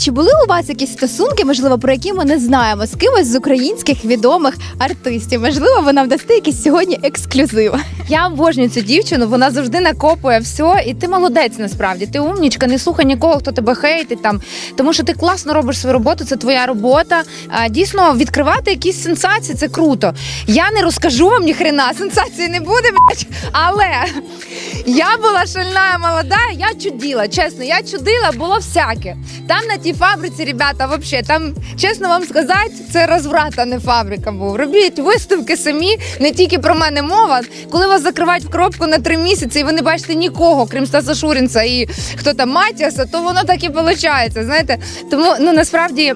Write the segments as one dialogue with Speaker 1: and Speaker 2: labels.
Speaker 1: Чи були у вас якісь стосунки, можливо, про які ми не знаємо з кимось з українських відомих артистів? Можливо, ви нам дасте якийсь сьогодні ексклюзив.
Speaker 2: Я обожнюю цю дівчину, вона завжди накопує все, і ти молодець насправді. Ти умнічка, не слухай нікого, хто тебе хейтить там. Тому що ти класно робиш свою роботу, це твоя робота. А, дійсно, відкривати якісь сенсації це круто. Я не розкажу вам ні хрена, сенсації не буде, блядь, але я була шальна молода, я чудила. Чесно, я чудила, було всяке. Там на тій фабриці, ребята, вообще, там, чесно вам сказати, це розврат, а не фабрика був. Робіть виставки самі, не тільки про мене мова. Коли вас закривають в коробку на три місяці, і ви не бачите нікого, крім Стаса Шурінця і хто там Матіаса, то воно так і виходить. Знаєте, тому ну насправді.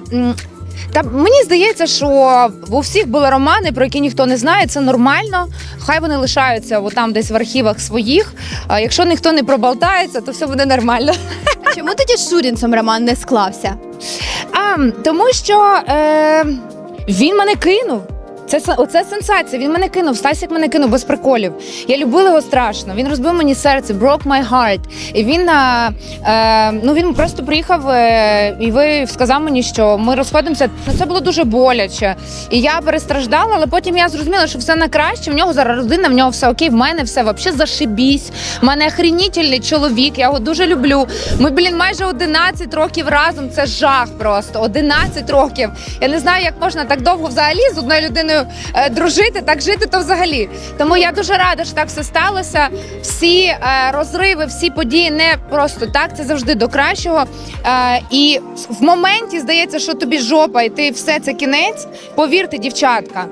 Speaker 2: Та мені здається, що у всіх були романи, про які ніхто не знає. Це нормально. Хай вони лишаються там десь в архівах своїх. А якщо ніхто не проболтається, то все буде нормально.
Speaker 1: А чому тоді з Шурінцем роман не склався?
Speaker 2: А тому що е, він мене кинув. Це оце сенсація. Він мене кинув. Стасік мене кинув без приколів. Я любила його страшно. Він розбив мені серце, broke my heart. І він е, е, ну він просто приїхав е, і ви сказав мені, що ми розходимося. Ну це було дуже боляче. І я перестраждала, але потім я зрозуміла, що все на краще. В нього зараз родина, в нього все окей. В мене все взагалі зашибісь. В мене охренітельний чоловік. Я його дуже люблю. Ми, блін, майже 11 років разом. Це жах просто. 11 років. Я не знаю, як можна так довго взагалі з одною людиною е, дружити, так жити, то взагалі. Тому я дуже рада, що так все сталося. Всі е, розриви, всі події не просто так. Це завжди до кращого. Е, і в моменті здається, що тобі жопа, і ти все це кінець. Повірте, дівчатка.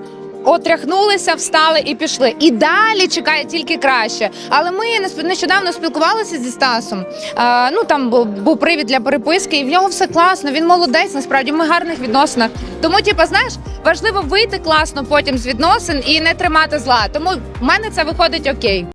Speaker 2: Отряхнулися, встали і пішли. І далі чекає тільки краще. Але ми нещодавно спілкувалися зі Стасом. Е, ну там був, був привід для переписки, і в нього все класно. Він молодець. Насправді ми в гарних відносинах. Тому, типа, знаєш, важливо вийти класно потім з відносин і не тримати зла. Тому в мене це виходить окей.